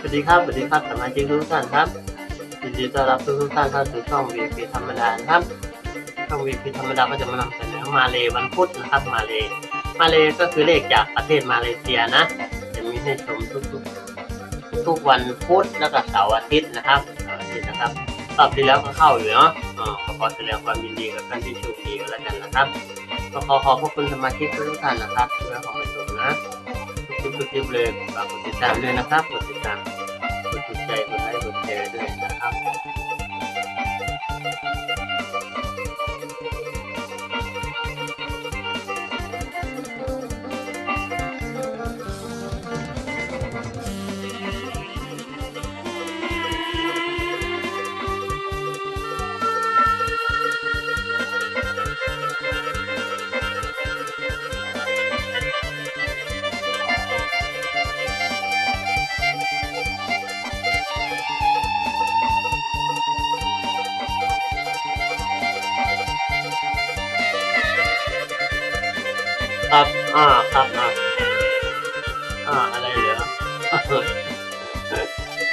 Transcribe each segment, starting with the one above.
สวัสดีครับ สวัสดีครับสมาชิกทุกท่านครับยินดีต้อนรับทุกทุกท่านเข้าสู่ช่อง VP ธรรมดาครับ ช่อง VP ธรรมดาก็จะมานำเสนอมาเลวันพุธนะครับ มาเล มาเลก็คือเลขจากประเทศมาเลเซียนะ จะมีให้ชมทุกๆ ทุกวันพุธแล้วก็เสาร์อาทิตย์นะครับเสาร์อาทิตย์นะครับรอบที่แล้วก็เข้าอยู่เนาะอ๋อขอแสดงความยินดีกับท่านที่โชคดีกันแล้วกันนะครับ ก็ขอขอบพระคุณสมาชิกทุกท่านนะครับที่มาขอมาชมนะ ทุกคลิปเลยฝากกดติดตามด้วยนะครับกดติดตามกดถูกใจกดไลค์กดแชร์ด้วยนะ ครับ อ่า ครับอ่าอ่า อะไรเหรอ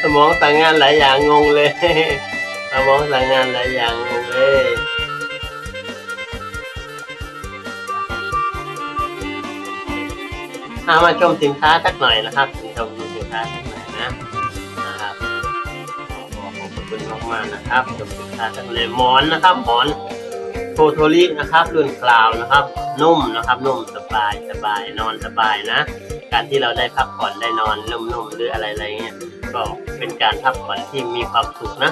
สมองสั่งงานหลายอย่างงงเลย สมองสั่งงานหลายอย่างงงเลยอามาชมสินค้าสักหน่อยนะครับชมสินค้าสักหน่อยนะนะครับขอบคุณมากๆนะครับชมสินค้าสักเลยหมอนนะครับหมอน โทโทรินะครับรุ่นกล่าวนะครับ นุ่มนะครับ นุ่มสบายสบายนอนสบายนะ การที่เราได้พักผ่อนได้นอนนุ่มๆหรืออะไรอะไรเงี้ยก็เป็นการพักผ่อนที่มีความสุขนะ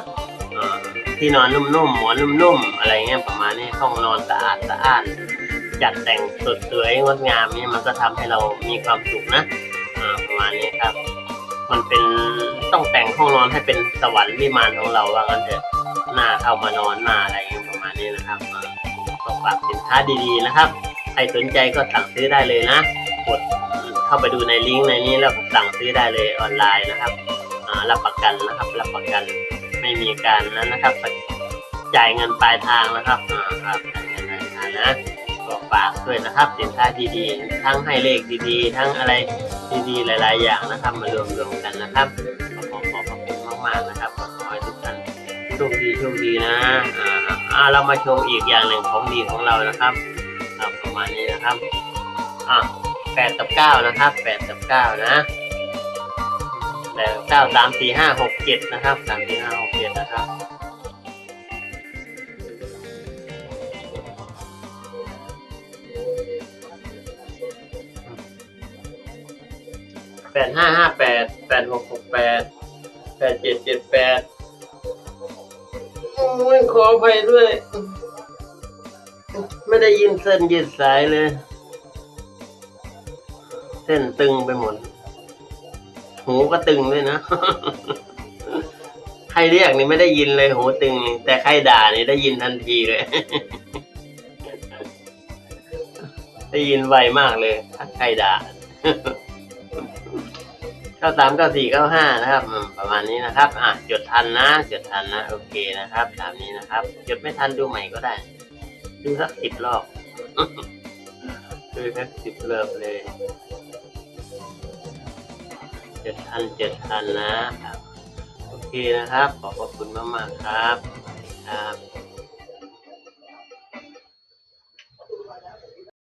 ที่นอนนุ่มๆหมอนนุ่มๆอะไรเงี้ยประมาณนี้ห้องนอนสะอาดสะอาดจัดแต่งสดสวยงดงามนี่มันก็ทำให้เรามีความสุขนะประมาณนี้ครับ มันเป็นต้องแต่งห้องนอนให้เป็นสวรรค์วิมานของเราว่างั้นเถอะหน้าเข้ามานอนหน้าอะไร นี้นะครับก็ฝากสินค้าดีๆนะครับ ใครสนใจก็สั่งซื้อได้เลยนะ กดเข้าไปดูในลิงก์ในนี้แล้วสั่งซื้อได้เลยออนไลน์นะครับรับประกันนะครับ รับประกันไม่มีการนั้นนะครับจ่ายเงินปลายทางนะครับอ่าครับจ่ายเงินปลายทางนะก็ฝากด้วยนะครับ สินค้าดีๆ ทั้งให้เลขดีๆ ทั้งอะไรดีๆ หลาย ๆ อย่างนะครับ มารวมรวมๆกันนะครับขอขอบคุณมากๆนะครับขอให้ทุกท่านโชคดีโชคดีนะ อ่าเรามาชมอีกอย่างหนึ่งของดีของเรานะครับประมาณนี้นะครับอะแปดกับเก้านะครับแปดกับเก้านะแปดเก้าสามสี่ห้าหกเจ็ดนะครับสามสี่ห้าหกเจ็ดนะครับแปดห้าห้าแปดแปดหกหกแปดแปดเจ็ดเจ็ดแปด ยขออภัยด้วย ไม่ได้ยินเส้นยืดสายเลย เส้นตึงไปหมด หูก็ตึงด้วยนะ ใครเรียกนี่ไม่ได้ยินเลยหูตึง แต่ใครด่านี่ได้ยินทันทีเลย ได้ยินไวมากเลยถ้าใครด่า ก้าสามเก้าสี่เก้าห้านะครับประมาณนี้นะครับอะจดทันนะจดทันนะ โอเคนะครับตามนี้นะครับจดไม่ทันดูใหม่ก็ได้ ดูสักสิบรอบดูสักสิบรอบเลยจดพันจดพันนะครับ โอเคนะครับ ขอบพระคุณมากๆครับครับ